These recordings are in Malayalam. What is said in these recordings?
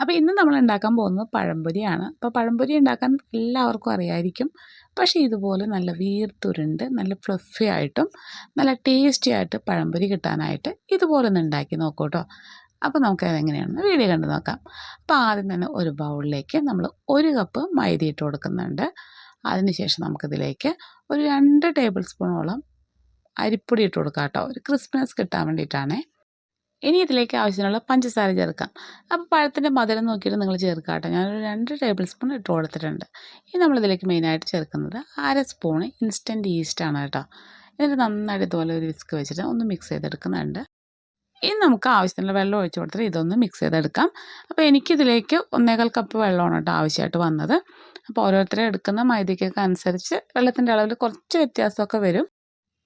അപ്പോൾ ഇന്ന് നമ്മൾ ഉണ്ടാക്കാൻ പോകുന്നത് പഴംപൊരിയാണ്. അപ്പോൾ പഴംപൊരി ഉണ്ടാക്കാൻ എല്ലാവർക്കും അറിയായിരിക്കും. പക്ഷേ ഇതുപോലെ നല്ല വീർത്തുരുണ്ട് നല്ല ഫ്ലഫി ആയിട്ടും നല്ല ടേസ്റ്റി ആയിട്ട് പഴംപൊരി കിട്ടാനായിട്ട് ഇതുപോലെ ഒന്ന് ഉണ്ടാക്കി നോക്കൂ കേട്ടോ അപ്പോൾ നമുക്ക് അതെങ്ങനെയാണെന്ന് വീഡിയോ കണ്ട് നോക്കാം. അപ്പോൾ ആദ്യം തന്നെ ഒരു ബൗളിലേക്ക് നമ്മൾ ഒരു കപ്പ് മൈദ ഇട്ട് കൊടുക്കുന്നുണ്ട്. അതിനുശേഷം നമുക്കിതിലേക്ക് ഒരു രണ്ട് ടേബിൾ സ്പൂണോളം അരിപ്പൊടി ഇട്ട് കൊടുക്കാം കേട്ടോ ഒരു ക്രിസ്മസ് കിട്ടാൻ വേണ്ടിയിട്ടാണേ. ഇനി ഇതിലേക്ക് ആവശ്യത്തിനുള്ള പഞ്ചസാര ചേർക്കാം. അപ്പോൾ പഴത്തിന്റെ മധുരം നോക്കിയിട്ട് നിങ്ങൾ ചേർക്കാം കേട്ടോ ഞാനൊരു രണ്ട് ടേബിൾ സ്പൂൺ ഇട്ട് കൊടുത്തിട്ടുണ്ട്. ഇനി നമ്മളിതിലേക്ക് മെയിനായിട്ട് ചേർക്കുന്നത് അര സ്പൂൺ ഇൻസ്റ്റന്റ് ഈസ്റ്റാണ് കേട്ടോ. എന്നിട്ട് നന്നായിട്ട് ഇതുപോലെ ഒരു വിസ്ക് വെച്ചിട്ട് ഒന്ന് മിക്സ് ചെയ്തെടുക്കുന്നുണ്ട്. ഇനി നമുക്ക് ആവശ്യത്തിനുള്ള വെള്ളം ഒഴിച്ച് കൊടുത്തിട്ട് ഇതൊന്ന് മിക്സ് ചെയ്തെടുക്കാം. അപ്പോൾ എനിക്കിതിലേക്ക് ഒന്നേകാൽ കപ്പ് വെള്ളമാണ് കേട്ടോ ആവശ്യമായിട്ട് വന്നത്. അപ്പോൾ ഓരോരുത്തരും എടുക്കുന്ന മൈദയ്ക്കൊക്കെ അനുസരിച്ച് വെള്ളത്തിന്റെ അളവിൽ കുറച്ച് വ്യത്യാസമൊക്കെ വരും.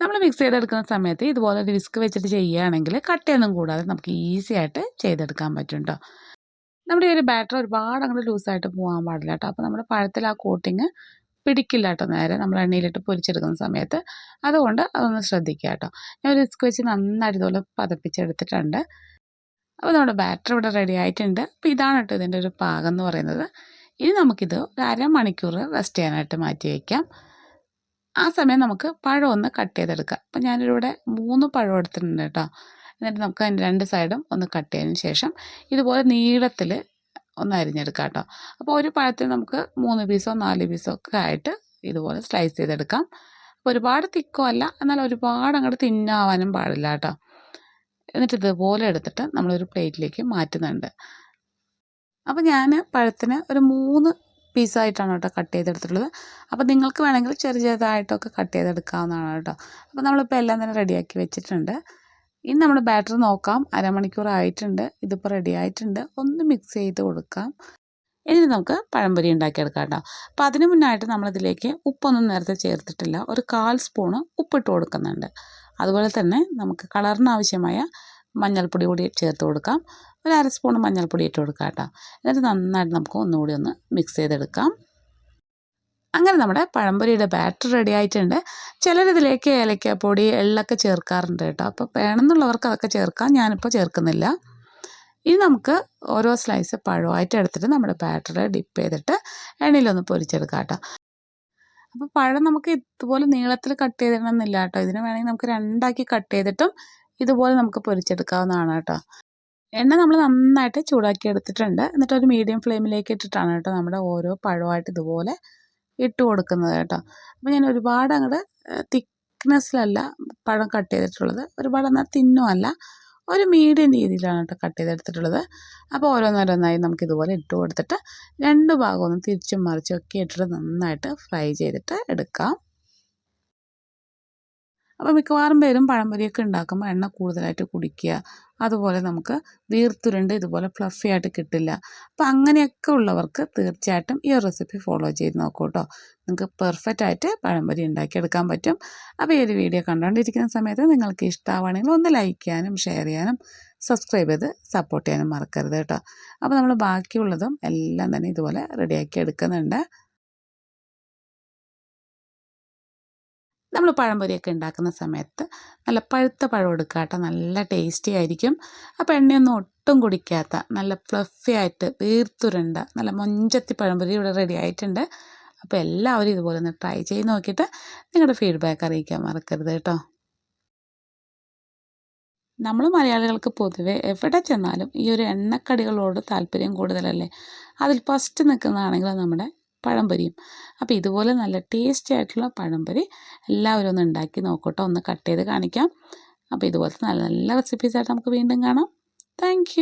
നമ്മൾ മിക്സ് ചെയ്തെടുക്കുന്ന സമയത്ത് ഇതുപോലെ ഒരു വിസ്ക് വെച്ചിട്ട് ചെയ്യുകയാണെങ്കിൽ കട്ടയൊന്നും കൂടാതെ നമുക്ക് ഈസി ആയിട്ട് ചെയ്തെടുക്കാൻ പറ്റും കേട്ടോ നമ്മുടെ ഈ ഒരു ബാറ്റർ ഒരുപാട് അങ്ങോട്ട് ലൂസായിട്ട് പോകാൻ പാടില്ല കേട്ടോ അപ്പോൾ നമ്മുടെ പഴത്തിൽ ആ കോട്ടിങ് പിടിക്കില്ല കേട്ടോ നേരെ നമ്മൾ എണ്ണയിലിട്ട് പൊരിച്ചെടുക്കുന്ന സമയത്ത്. അതുകൊണ്ട് അതൊന്ന് ശ്രദ്ധിക്കുക കേട്ടോ ഞാൻ ഒരു വിസ്ക് വെച്ച് നന്നായിട്ട് ഇതുപോലെ പതപ്പിച്ചെടുത്തിട്ടുണ്ട്. അപ്പോൾ നമ്മുടെ ബാറ്റർ ഇവിടെ റെഡി ആയിട്ടുണ്ട്. അപ്പോൾ ഇതാണ് കേട്ടോ ഇതിന്റെ ഒരു പാകം എന്ന് പറയുന്നത്. ഇനി നമുക്കിത് ഒരു അരമണിക്കൂർ റെസ്റ്റ് ചെയ്യാനായിട്ട് മാറ്റി വയ്ക്കാം ആ സമയം നമുക്ക് പഴം ഒന്ന് കട്ട് ചെയ്തെടുക്കാം. അപ്പം ഞാനിവിടെ മൂന്ന് പഴം എടുത്തിട്ടുണ്ട് കേട്ടോ. എന്നിട്ട് നമുക്ക് അതിന്റെ രണ്ട് സൈഡും ഒന്ന് കട്ട് ചെയ്തതിന് ശേഷം ഇതുപോലെ നീളത്തിൽ ഒന്ന് അരിഞ്ഞെടുക്കാം കേട്ടോ. അപ്പോൾ ഒരു പഴത്തിൽ നമുക്ക് മൂന്ന് പീസോ നാല് പീസോ ഒക്കെ ആയിട്ട് ഇതുപോലെ സ്ലൈസ് ചെയ്തെടുക്കാം. അപ്പോൾ ഒരുപാട് തിക്കോ അല്ല എന്നാൽ ഒരുപാട് അങ്ങോട്ട് തിന്നാവാനും പാടില്ല കേട്ടോ. എന്നിട്ട് ഇതുപോലെ എടുത്തിട്ട് നമ്മളൊരു പ്ലേറ്റിലേക്ക് മാറ്റുന്നുണ്ട്. അപ്പോൾ ഞാൻ പഴത്തിന് ഒരു മൂന്ന് പീസായിട്ടാണ് കേട്ടോ കട്ട് ചെയ്തെടുത്തിട്ടുള്ളത്. അപ്പോൾ നിങ്ങൾക്ക് വേണമെങ്കിൽ ചെറിയ ചെറുതായിട്ടൊക്കെ കട്ട് ചെയ്തെടുക്കാവുന്നതാണ് കേട്ടോ. അപ്പോൾ നമ്മളിപ്പോൾ എല്ലാം തന്നെ റെഡിയാക്കി വെച്ചിട്ടുണ്ട്. ഇനി നമ്മൾ ബാറ്റർ നോക്കാം. അരമണിക്കൂർ ആയിട്ടുണ്ട്. ഇതിപ്പോൾ റെഡി ആയിട്ടുണ്ട്. ഒന്ന് മിക്സ് ചെയ്ത് കൊടുക്കാം. ഇനി നമുക്ക് പഴംപൊരി ഉണ്ടാക്കിയെടുക്കാം കേട്ടോ. അപ്പോൾ അതിന് മുന്നായിട്ട് നമ്മളിതിലേക്ക് ഉപ്പൊന്നും നേരത്തെ ചേർത്തിട്ടില്ല. ഒരു കാൽ സ്പൂണ് ഉപ്പിട്ട് കൊടുക്കുന്നുണ്ട്. അതുപോലെ തന്നെ നമുക്ക് കളറിന് ആവശ്യമായ മഞ്ഞൾപ്പൊടി കൂടി ചേർത്ത് കൊടുക്കാം. ഒരു അര സ്പൂൺ മഞ്ഞൾപ്പൊടി ഇട്ട് കൊടുക്കാം കേട്ടോ. എന്നിട്ട് നന്നായിട്ട് നമുക്ക് ഒന്നുകൂടി ഒന്ന് മിക്സ് ചെയ്തെടുക്കാം. അങ്ങനെ നമ്മുടെ പഴംപൊരിയുടെ ബാറ്റർ റെഡി ആയിട്ടുണ്ട്. ചിലരിതിലേക്ക് ഏലക്കാപ്പൊടി എള്ളൊക്കെ ചേർക്കാറുണ്ട് കേട്ടോ. അപ്പോൾ വേണമെന്നുള്ളവർക്ക് അതൊക്കെ ചേർക്കാം. ഞാനിപ്പോൾ ചേർക്കുന്നില്ല. ഇനി നമുക്ക് ഓരോ സ്ലൈസ് പഴമായിട്ട് എടുത്തിട്ട് നമ്മുടെ ബാറ്റർ ഡിപ്പ് ചെയ്തിട്ട് എണ്ണയിലൊന്ന് പൊരിച്ചെടുക്കാം കേട്ടോ. അപ്പോൾ പഴം നമുക്ക് ഇതുപോലെ നീളത്തിൽ കട്ട് ചെയ്തിടണമെന്നില്ല കേട്ടോ. ഇതിന് വേണമെങ്കിൽ നമുക്ക് രണ്ടാക്കി കട്ട് ചെയ്തിട്ടും ഇതുപോലെ നമുക്ക് പൊരിച്ചെടുക്കാവുന്നതാണ് കേട്ടോ. എണ്ണ നമ്മൾ നന്നായിട്ട് ചൂടാക്കി എടുത്തിട്ടുണ്ട്. എന്നിട്ട് ഒരു മീഡിയം ഫ്ലെയിമിലേക്ക് ഇട്ടിട്ടാണ് കേട്ടോ നമ്മുടെ ഓരോ പഴമായിട്ട് ഇതുപോലെ ഇട്ട് കൊടുക്കുന്നത് കേട്ടോ. അപ്പോൾ ഞാൻ ഒരുപാട് അങ്ങോട്ട് തിക്നെസ്സിലല്ല പഴം കട്ട് ചെയ്തിട്ടുള്ളത്. ഒരുപാട് എന്നാൽ തിന്നും അല്ല ഒരു മീഡിയം രീതിയിലാണ് കേട്ടോ കട്ട് ചെയ്തെടുത്തിട്ടുള്ളത്. അപ്പോൾ ഓരോന്നോരോന്നായി നമുക്ക് ഇതുപോലെ ഇട്ട് കൊടുത്തിട്ട് രണ്ട് ഭാഗമൊന്നും തിരിച്ചും മറിച്ചും ഒക്കെ ഇട്ടിട്ട് നന്നായിട്ട് ഫ്രൈ ചെയ്തിട്ട് എടുക്കാം. അപ്പോൾ മിക്കവാറും പേരും പഴംപൊരിയൊക്കെ ഉണ്ടാക്കുമ്പോൾ എണ്ണ കൂടുതലായിട്ട് കുടിക്കുക. അതുപോലെ നമുക്ക് വീർത്തുരുണ്ട് ഇതുപോലെ ഫ്ലഫി ആയിട്ട് കിട്ടില്ല. അപ്പോൾ അങ്ങനെയൊക്കെ ഉള്ളവർക്ക് തീർച്ചയായിട്ടും ഈ റെസിപ്പി ഫോളോ ചെയ്ത് നോക്കൂ കേട്ടോ നിങ്ങൾക്ക് പെർഫെക്റ്റ് ആയിട്ട് പഴംപൊരി ഉണ്ടാക്കിയെടുക്കാൻ പറ്റും. അപ്പോൾ ഈ ഒരു വീഡിയോ കണ്ടുകൊണ്ടിരിക്കുന്ന സമയത്ത് നിങ്ങൾക്ക് ഇഷ്ടമാവുകയാണെങ്കിൽ ഒന്ന് ലൈക്ക് ചെയ്യാനും ഷെയർ ചെയ്യാനും സബ്സ്ക്രൈബ് ചെയ്ത് സപ്പോർട്ട് ചെയ്യാനും മറക്കരുത് കേട്ടോ അപ്പോൾ നമ്മൾ ബാക്കിയുള്ളതും എല്ലാം തന്നെ ഇതുപോലെ റെഡിയാക്കി എടുക്കുന്നുണ്ട്. നമ്മൾ പഴംപൊരിയൊക്കെ ഉണ്ടാക്കുന്ന സമയത്ത് നല്ല പഴുത്ത പഴം എടുക്കുക കേട്ടോ. നല്ല ടേസ്റ്റി ആയിരിക്കും. അപ്പോൾ എണ്ണയൊന്നും ഒട്ടും കുടിക്കാത്ത നല്ല ഫ്ലഫി ആയിട്ട് വീർത്തുരുണ്ട നല്ല മൊഞ്ചത്തി പഴംപൊരി ഇവിടെ റെഡി ആയിട്ടുണ്ട്. അപ്പോൾ എല്ലാവരും ഇതുപോലെ ഒന്ന് ട്രൈ ചെയ്ത് നോക്കിയിട്ട് നിങ്ങളുടെ ഫീഡ്ബാക്ക് അറിയിക്കാൻ മറക്കരുത് കേട്ടോ. നമ്മൾ മലയാളികൾക്ക് പൊതുവെ എവിടെ ചെന്നാലും ഈ ഒരു എണ്ണക്കടികളോട് താല്പര്യം കൂടുതലല്ലേ? അതിൽ ഫസ്റ്റ് നിൽക്കുന്നതാണെങ്കിൽ നമ്മുടെ പഴംപൊരിയും. അപ്പോൾ ഇതുപോലെ നല്ല ടേസ്റ്റി ആയിട്ടുള്ള പഴംപൊരി എല്ലാവരും ഒന്ന് ഉണ്ടാക്കി നോക്കട്ടോ. ഒന്ന് കട്ട് ചെയ്ത് കാണിക്കാം. അപ്പോൾ ഇതുപോലത്തെ നല്ല നല്ല റെസിപ്പീസായിട്ട് നമുക്ക് വീണ്ടും കാണാം. താങ്ക്